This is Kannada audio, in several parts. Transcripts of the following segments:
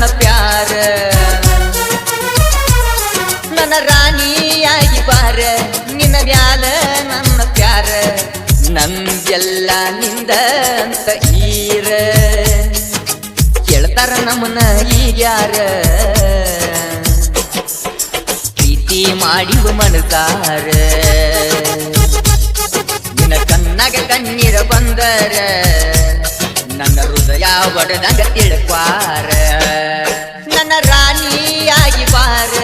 ನನ್ನ ಪ್ಯಾರ. ನನ್ನ ರಾಣಿಯಾಗಿ ಬಾರ. ನಿನ್ನ ಮ್ಯಾಲ ನನ್ನ ಪ್ಯಾರ. ನಂದೆಲ್ಲ ನಿಂದ ಅಂತ ಈರ. ಕೇಳ್ತಾರ ನಮ್ಮನ್ನ ಈಗ್ಯಾರ ಪ್ರೀತಿ ಮಾಡಿವ ಮನಸಾರ. ನಿನ್ನ ಕಣ್ಣಾಗ ಕಣ್ಣೀರ ಬಂದರ. ಹೃದಯ ಒಡೆದಂಗ ತಿಳ್ಕ್ವಾರ? ನನ್ನ ರಾಣಿಯಾಗಿ ಬಾರ.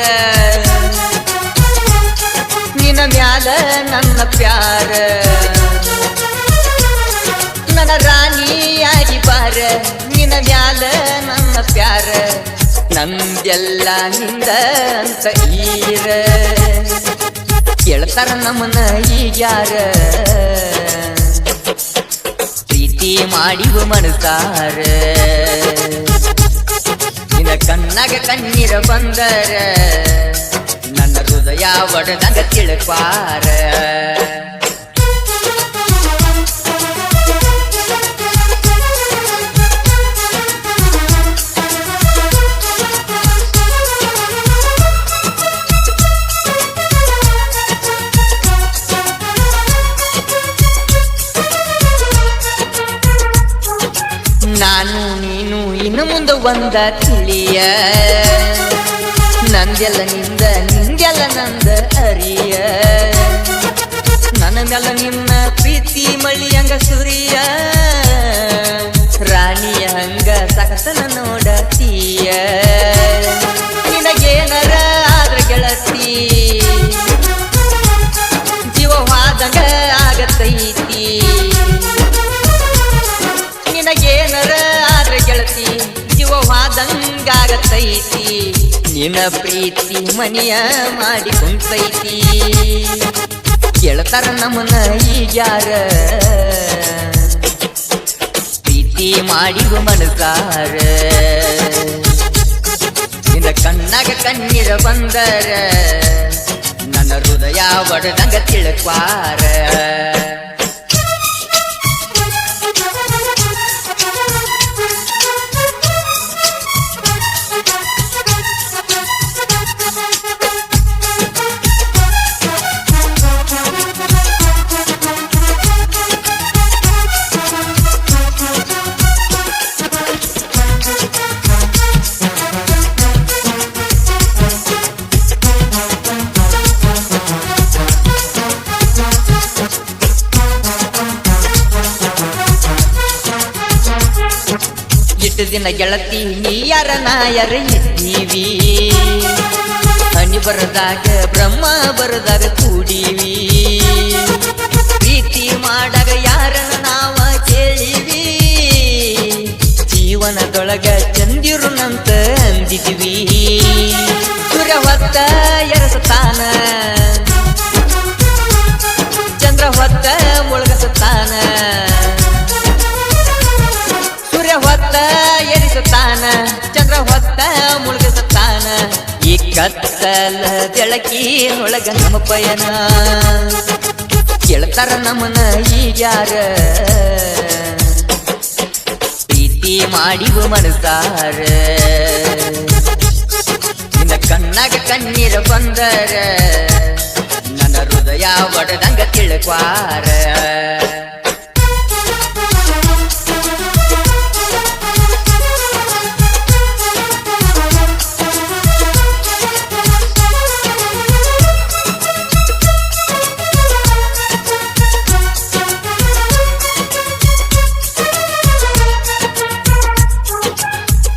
ನಿನ್ನ ಮ್ಯಾಲ ನನ್ನ ಪ್ಯಾರ. ನನ್ನ ರಾಣಿಯಾಗಿ ಬಾರ. ನಿನ್ನ ಮ್ಯಾಲ ನನ್ನ ಪ್ಯಾರ. ನಂದೆಲ್ಲ ನಿಂದ ಅಂತ ಈರ. ಕೇಳ್ತಾರ ನಮ್ಮನ್ನ ಈಗ್ಯಾರ ಪ್ರೀತಿ ಮಾಡಿವ ಮನಸಾರ. ನಿನ್ನ ಕಣ್ಣಾಗ ಕಣ್ಣೀರ ಬಂದರ. ನನ್ನ ಹೃದಯ ಒಡೆದಂಗ ತಿಳ್ಕ್ವಾರ. ನಾನು, ನೀನು, ಇನ್ನು ಮುಂದೆ ಒಂದ ತಿಳಿಯ. ನಂದೆಲ್ಲ ನಿಂದ ನಿಂದೆಲ್ಲ ನಂದ ಅರಿಯ. ನನ್ನ ನಿನ್ನ ಪ್ರೀತಿ ಮಳಿ ಹಂಗ ಸುರಿಯ. ಗೆಳತಿ ಜೀವವಾದಂಗಾಗತೈತಿ. ನಿನ್ನ ಪ್ರೀತಿ ಮನಿಯ ಮಾಡಿ ಕುಂತೈತಿ. ಕೇಳ್ತಾರ ನಮ್ಮನ ಈಗ್ಯಾರ. ಪ್ರೀತಿ ಮಾಡಿವ ಮನಸಾರ. ನಿನ್ನ ಕಣ್ಣಾಗ ಕಣ್ಣೀರ ಬಂದರ. ನನ್ನ ಹೃದಯ ಒಡದಂಗ ತಿಳ್ಕ್ವಾರ. ಇಷ್ಟು ದಿನ ಗೆಳತಿ, ನೀ ಯಾರ ನಾಯರ ಇದ್ದೀವಿ? ಹನಿ ಬರದಾಗ, ಬ್ರಹ್ಮ ಬರದಾಗ ಕೂಡಿವಿ. ಪ್ರೀತಿ ಮಾಡಾಗ ಯಾರನ್ನ ಈ ಕತ್ತಲ ಬೆಳಕಿನೊಳಗ ನಮ್ಮ ಪಯನ ಕೇಳ್ತಾರ ನಮ್ಮನ್ನ ಈಗ್ಯಾರ ಪ್ರೀತಿ ಮಾಡಿವ ಮನಸಾರ ನಿನ್ನ ಕಣ್ಣಾಗ ಕಣ್ಣೀರ ಬಂದರ ನನ್ನ ಹೃದಯ ಒಡೆದಂಗ ತಿಳ್ಕ್ವಾರ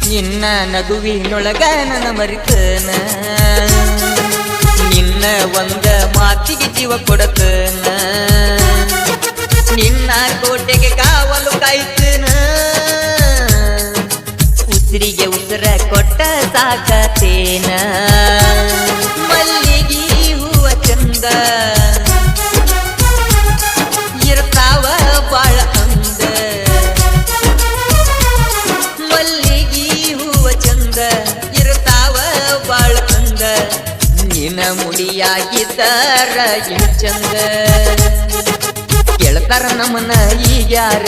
ನಿನ್ನ ನಗುವಿನೊಳಗ ನನ್ನ ಮರಿತನ? ನಿನ್ನ ಒಂದ ಮಾತಿಗೆ ಜೀವ ಕೊಡತನ? ನಿನ್ನ ಕೋಟೆಗೆ ಕಾವಲು ಕಾಯ್ತನ? ಉಸಿರಿಗೆ ಉಸಿರ ಕೊಟ್ಟ ಸಾಕತೇನ? ನಿನ ಮುಡಿಯಾಗಿದ್ದಾರ ಇನ್ನು ಚಂದ ಕೇಳ್ತಾರ ನಮ್ಮನ್ನ ಈಗ್ಯಾರ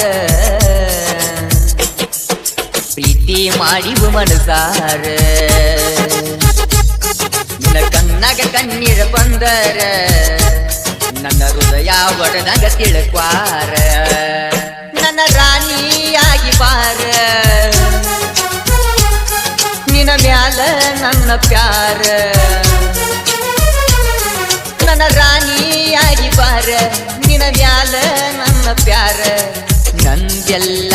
ಪ್ರೀತಿ ಮಾಡಿವ ಮನಸಾರ ನಿನ್ನ ಕಣ್ಣಾಗ ಕಣ್ಣೀರ ಬಂದರ ನನ್ನ ಹೃದಯ ಒಡದಾಗ ತಿಳ್ಕ್ವಾರ ನನ್ನ ರಾಣಿಯಾಗಿ ಬಾರ ನಿನ್ನ ಮ್ಯಾಲ ನನ್ನ ಪ್ಯಾರ ಮ್ಯಾಲ ನನ್ನ ಪ್ಯಾರ? ನಂದೆಲ್ಲ